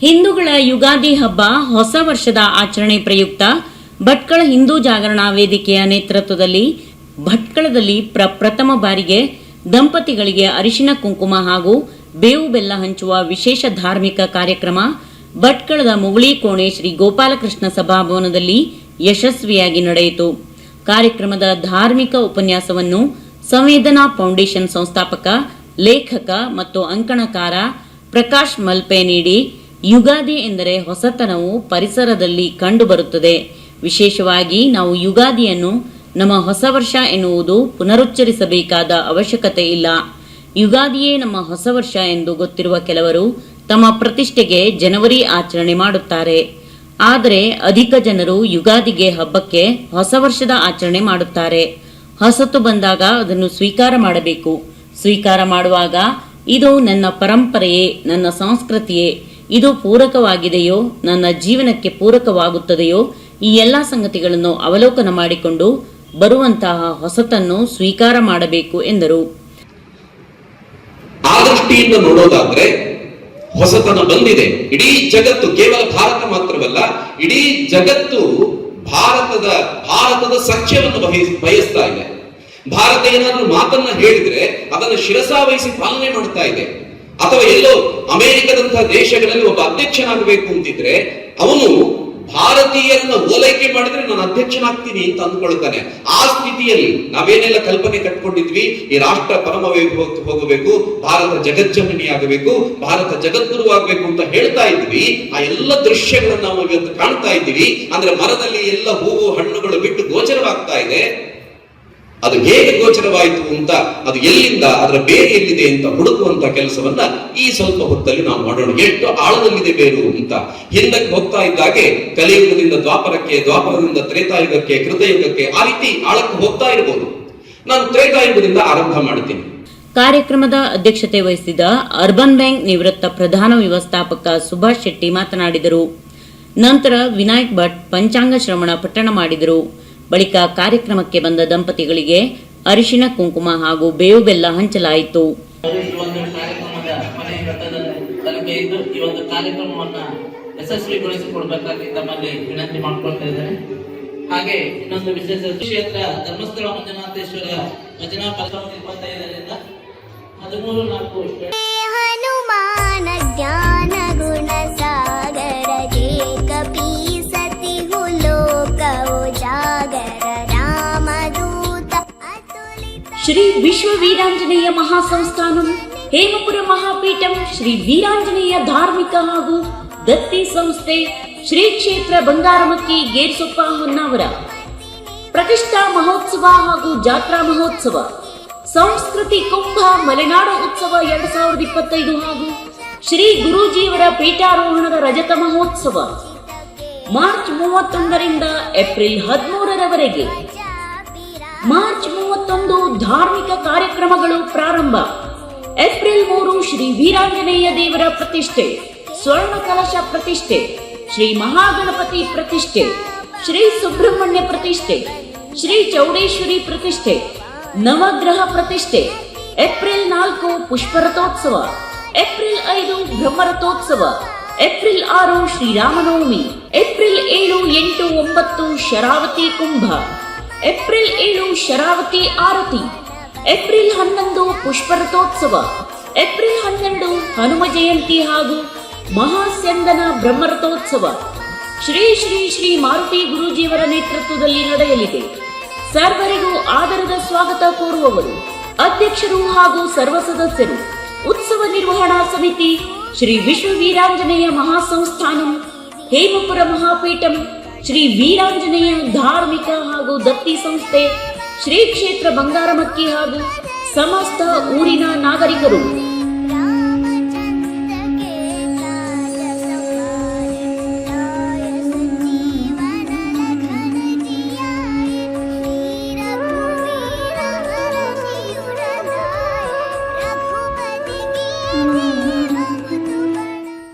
ಹಿಂದೂಗಳ ಯುಗಾದಿ ಹಬ್ಬ ಹೊಸ ವರ್ಷದ ಆಚರಣೆ ಪ್ರಯುಕ್ತ ಭಟ್ಕಳ ಹಿಂದೂ ಜಾಗರಣಾ ವೇದಿಕೆಯ ನೇತೃತ್ವದಲ್ಲಿ ಭಟ್ಕಳದಲ್ಲಿ ಪ್ರಪ್ರಥಮ ಬಾರಿಗೆ ದಂಪತಿಗಳಿಗೆ ಅರಿಶಿನ ಕುಂಕುಮ ಹಾಗೂ ಬೇವು ಬೆಲ್ಲ ಹಂಚುವ ವಿಶೇಷ ಧಾರ್ಮಿಕ ಕಾರ್ಯಕ್ರಮ ಭಟ್ಕಳದ ಮುಗುಳಿ ಕೋಣೆ ಶ್ರೀ ಗೋಪಾಲಕೃಷ್ಣ ಸಭಾಭವನದಲ್ಲಿ ಯಶಸ್ವಿಯಾಗಿ ನಡೆಯಿತು. ಕಾರ್ಯಕ್ರಮದ ಧಾರ್ಮಿಕ ಉಪನ್ಯಾಸವನ್ನು ಸಂವೇದನಾ ಫೌಂಡೇಶನ್ ಸಂಸ್ಥಾಪಕ, ಲೇಖಕ ಮತ್ತು ಅಂಕಣಕಾರ ಪ್ರಕಾಶ್ ಮಲ್ಪೆ ನೀಡಿ ಯುಗಾದಿ ಎಂದರೆ ಹೊಸತನವು ಪರಿಸರದಲ್ಲಿ ಕಂಡುಬರುತ್ತದೆ. ವಿಶೇಷವಾಗಿ ನಾವು ಯುಗಾದಿಯನ್ನು ನಮ್ಮ ಹೊಸ ವರ್ಷ ಎನ್ನುವುದು ಪುನರುಚ್ಚರಿಸಬೇಕಾದ ಅವಶ್ಯಕತೆ ಇಲ್ಲ. ಯುಗಾದಿಯೇ ನಮ್ಮ ಹೊಸ ವರ್ಷ ಎಂದು ಗೊತ್ತಿರುವ ಕೆಲವರು ತಮ್ಮ ಪ್ರತಿಷ್ಠೆಗೆ ಜನವರಿ ಆಚರಣೆ ಮಾಡುತ್ತಾರೆ. ಆದರೆ ಅಧಿಕ ಜನರು ಯುಗಾದಿಗೆ ಹಬ್ಬಕ್ಕೆ ಹೊಸ ವರ್ಷದ ಆಚರಣೆ ಮಾಡುತ್ತಾರೆ. ಹೊಸತು ಬಂದಾಗ ಅದನ್ನು ಸ್ವೀಕಾರ ಮಾಡಬೇಕು. ಸ್ವೀಕಾರ ಮಾಡುವಾಗ ಇದು ನನ್ನ ಪರಂಪರೆಯೇ, ನನ್ನ ಸಂಸ್ಕೃತಿಯೇ ಇದು ಪೂರಕವಾಗಿದೆಯೋ, ನನ್ನ ಜೀವನಕ್ಕೆ ಪೂರಕವಾಗುತ್ತದೆಯೋ, ಈ ಎಲ್ಲ ಸಂಗತಿಗಳನ್ನು ಅವಲೋಕನ ಮಾಡಿಕೊಂಡು ಬರುವಂತಹ ಹೊಸತನ್ನು ಸ್ವೀಕಾರ ಮಾಡಬೇಕು ಎಂದರು. ಆ ದೃಷ್ಟಿಯಿಂದ ನೋಡೋದಾದ್ರೆ ಹೊಸತನ ಬಂದಿದೆ. ಇಡೀ ಜಗತ್ತು ಕೇವಲ ಭಾರತ ಮಾತ್ರವಲ್ಲ, ಇಡೀ ಜಗತ್ತು ಭಾರತದ ಭಾರತದ ಸಖ್ಯವನ್ನು ಬಯಸ್ ಬಯಸ್ತಾ ಇದೆ. ಭಾರತ ಏನಾದ್ರೂ ಮಾತನ್ನ ಹೇಳಿದ್ರೆ ಅದನ್ನು ಶಿರಸಾವಹಿಸಿ ಪಾಲನೆ ಮಾಡ್ತಾ ಇದೆ. ಅಥವಾ ಎಲ್ಲೋ ಅಮೆರಿಕದಂತಹ ದೇಶಗಳಲ್ಲಿ ಒಬ್ಬ ಅಧ್ಯಕ್ಷನಾಗಬೇಕು ಅಂತಿದ್ರೆ, ಅವನು ಭಾರತೀಯರನ್ನ ಓಲೈಕೆ ಮಾಡಿದ್ರೆ ನಾನು ಅಧ್ಯಕ್ಷನಾಗ್ತೀನಿ ಅಂತ ಅಂದ್ಕೊಳ್ತಾನೆ. ಆ ಸ್ಥಿತಿಯಲ್ಲಿ ನಾವೇನೆಲ್ಲ ಕಲ್ಪನೆ ಕಟ್ಕೊಂಡಿದ್ವಿ, ಈ ರಾಷ್ಟ್ರ ಪರಮ ವೈಭವಕ್ಕೆ ಹೋಗಬೇಕು, ಭಾರತ ಜಗಜ್ಜನನಿ ಆಗಬೇಕು, ಭಾರತ ಜಗದ್ಗುರು ಆಗ್ಬೇಕು ಅಂತ ಹೇಳ್ತಾ ಇದ್ವಿ. ಆ ಎಲ್ಲ ದೃಶ್ಯಗಳನ್ನ ನಾವು ಇವತ್ತು ಕಾಣ್ತಾ ಇದ್ದೀವಿ. ಅಂದ್ರೆ ಮರದಲ್ಲಿ ಎಲ್ಲ ಹೂವು, ಹಣ್ಣುಗಳು ಬಿಟ್ಟು ಗೋಚರವಾಗ್ತಾ ಇದೆ. ಅದು ಹೇಗೆ ಗೋಚರವಾಯಿತು ಅಂತ, ಅದು ಎಲ್ಲಿಂದ, ಅದರ ಬೇರೆ ಎಲ್ಲಿದೆ ಅಂತ ಹುಡುಕುವಂತ ಕೆಲಸವನ್ನ ಈ ಸ್ವಲ್ಪ ಹೊತ್ತಲ್ಲಿ ನಾವು ಮಾಡೋಣ. ಎಷ್ಟು ಆಳದಲ್ಲಿದೆ ಬೇರು ಅಂತ. ಹಿಂದಕ್ಕೆ ಹೋಗ್ತಾ ಇದ್ದಾಗೆ ಕಲಿಯುಗದಿಂದ, ದ್ವಾಪರಕ್ಕೆ, ದ್ವಾಪರದಿಂದ, ತ್ರೇತಾಯುಗಕ್ಕೆ, ಕೃತಯುಗಕ್ಕೆ ಆ ರೀತಿ ಆಳಕ್ಕೆ ಹೋಗ್ತಾ ಇರಬಹುದು ನಾನು ತ್ರೇತಾಯುಗದಿಂದ ಆರಂಭ ಮಾಡ್ತೀನಿ. ಕಾರ್ಯಕ್ರಮದ ಅಧ್ಯಕ್ಷತೆ ವಹಿಸಿದ ಅರ್ಬನ್ ಬ್ಯಾಂಕ್ ನಿವೃತ್ತ ಪ್ರಧಾನ ವ್ಯವಸ್ಥಾಪಕ ಸುಭಾಷ್ ಶೆಟ್ಟಿ ಮಾತನಾಡಿದರು. ನಂತರ ವಿನಾಯಕ್ ಭಟ್ ಪಂಚಾಂಗ ಶ್ರವಣ ಪಟ್ಟಣ ಮಾಡಿದರು. ಬಳಿಕ ಕಾರ್ಯಕ್ರಮಕ್ಕೆ ಬಂದ ದಂಪತಿಗಳಿಗೆ ಅರಿಶಿನ, ಕುಂಕುಮ ಹಾಗೂ ಬೇವು ಬೆಲ್ಲ ಹಂಚಲಾಯಿತು. ಹಾಗೆ ಇನ್ನೊಂದು ವಿಶೇಷ ಕ್ಷೇತ್ರ ಧರ್ಮಸ್ಥಳ ಮಂಜುನಾಥೇಶ್ವರ ಭಜನಾ ಇಪ್ಪತ್ತೈದರಿಂದ ಹದಿಮೂರು ನಾಲ್ಕು ಶ್ರೀ ವಿಶ್ವ ವೀರಾಂಜನೇಯ ಮಹಾಸಂಸ್ಥಾನ ಹೇಮಪುರ ಮಹಾಪೀಠಂ ಶ್ರೀ ವೀರಾಂಜನೇಯ ಧಾರ್ಮಿಕ ಹಾಗೂ ದತ್ತಿ ಸಂಸ್ಥೆ ಶ್ರೀ ಕ್ಷೇತ್ರ ಬಂಗಾರಮಕ್ಕಿ ಗೇರ್ಸೊಪ್ಪ ಹೊನ್ನಾವರ ಪ್ರತಿಷ್ಠಾ ಮಹೋತ್ಸವ ಹಾಗೂ ಜಾತ್ರಾ ಮಹೋತ್ಸವ. ಸಂಸ್ಕೃತಿ ಕುಂಭ ಮಲೆನಾಡು ಉತ್ಸವ ಎರಡ್ ಸಾವಿರದ ಇಪ್ಪತ್ತೈದು ಹಾಗೂ ಶ್ರೀ ಗುರೂಜಿಯವರ ಪೀಠಾರೋಹಣದ ರಜತ ಮಹೋತ್ಸವ. ಮಾರ್ಚ್ ಮೂವತ್ತೊಂದರಿಂದ ಏಪ್ರಿಲ್ ಹದಿಮೂರರವರೆಗೆ. ಮಾರ್ಚ್ ಮೂವತ್ತೊಂದು ಧಾರ್ಮಿಕ ಕಾರ್ಯಕ್ರಮಗಳು ಪ್ರಾರಂಭ. ಏಪ್ರಿಲ್ ಮೂರು ಶ್ರೀ ವೀರಾಂಜನೇಯ ದೇವರ ಪ್ರತಿಷ್ಠೆ, ಸ್ವರ್ಣ ಕಲಶ ಪ್ರತಿಷ್ಠೆ, ಶ್ರೀ ಮಹಾಗಣಪತಿ ಪ್ರತಿಷ್ಠೆ, ಶ್ರೀ ಸುಬ್ರಹ್ಮಣ್ಯ ಪ್ರತಿಷ್ಠೆ, ಶ್ರೀ ಚೌಡೇಶ್ವರಿ ಪ್ರತಿಷ್ಠೆ, ನವಗ್ರಹ ಪ್ರತಿಷ್ಠೆ, ಏಪ್ರಿಲ್ ನಾಲ್ಕು ಪುಷ್ಪರಥೋತ್ಸವ, ಏಪ್ರಿಲ್ ಐದು ಬ್ರಹ್ಮರಥೋತ್ಸವ, ಏಪ್ರಿಲ್ ಆರು ಶ್ರೀರಾಮನವಮಿ ಏಪ್ರಿಲ್ ಏಳು ಎಂಟು ಒಂಬತ್ತು ಶರಾವತಿ ಕುಂಭ. ಏಪ್ರಿಲ್ ಏಳು ಶರಾವತಿ ಆರತಿ. ಏಪ್ರಿಲ್ ಹನ್ನೊಂದು ಪುಷ್ಪರಥೋತ್ಸವ. ಏಪ್ರಿಲ್ ಹನ್ನೆರಡು ಹನುಮ ಜಯಂತಿ ಹಾಗೂ ಮಹಾಸ್ಯಂದನ ಬ್ರಹ್ಮರಥೋತ್ಸವ. ಶ್ರೀ ಶ್ರೀ ಶ್ರೀ ಮಾರುತಿ ಗುರೂಜಿಯವರ ನೇತೃತ್ವದಲ್ಲಿ ನಡೆಯಲಿದೆ. ಸರ್ವರಿಗೂ ಆದರದ ಸ್ವಾಗತ ಕೋರುವವರು. ಅಧ್ಯಕ್ಷರು ಹಾಗೂ ಸರ್ವ ಸದಸ್ಯರು ಉತ್ಸವ ನಿರ್ವಹಣಾ ಸಮಿತಿ ಶ್ರೀ ವಿಶ್ವ ವೀರಾಂಜನೇಯ ಮಹಾಸಂಸ್ಥಾನಂ, ಹೇಮಪುರ ಮಹಾಪೀಠಂ ಶ್ರೀ ವೀರಾಂಜನೇಯ ಧಾರ್ಮಿಕ ಹಾಗೂ ದತ್ತಿ ಸಂಸ್ಥೆ ಶ್ರೀ ಕ್ಷೇತ್ರ ಬಂಗಾರಮಕ್ಕಿ ಹಾಗೂ ಸಮಸ್ತ ಊರಿನ ನಾಗರಿಕರು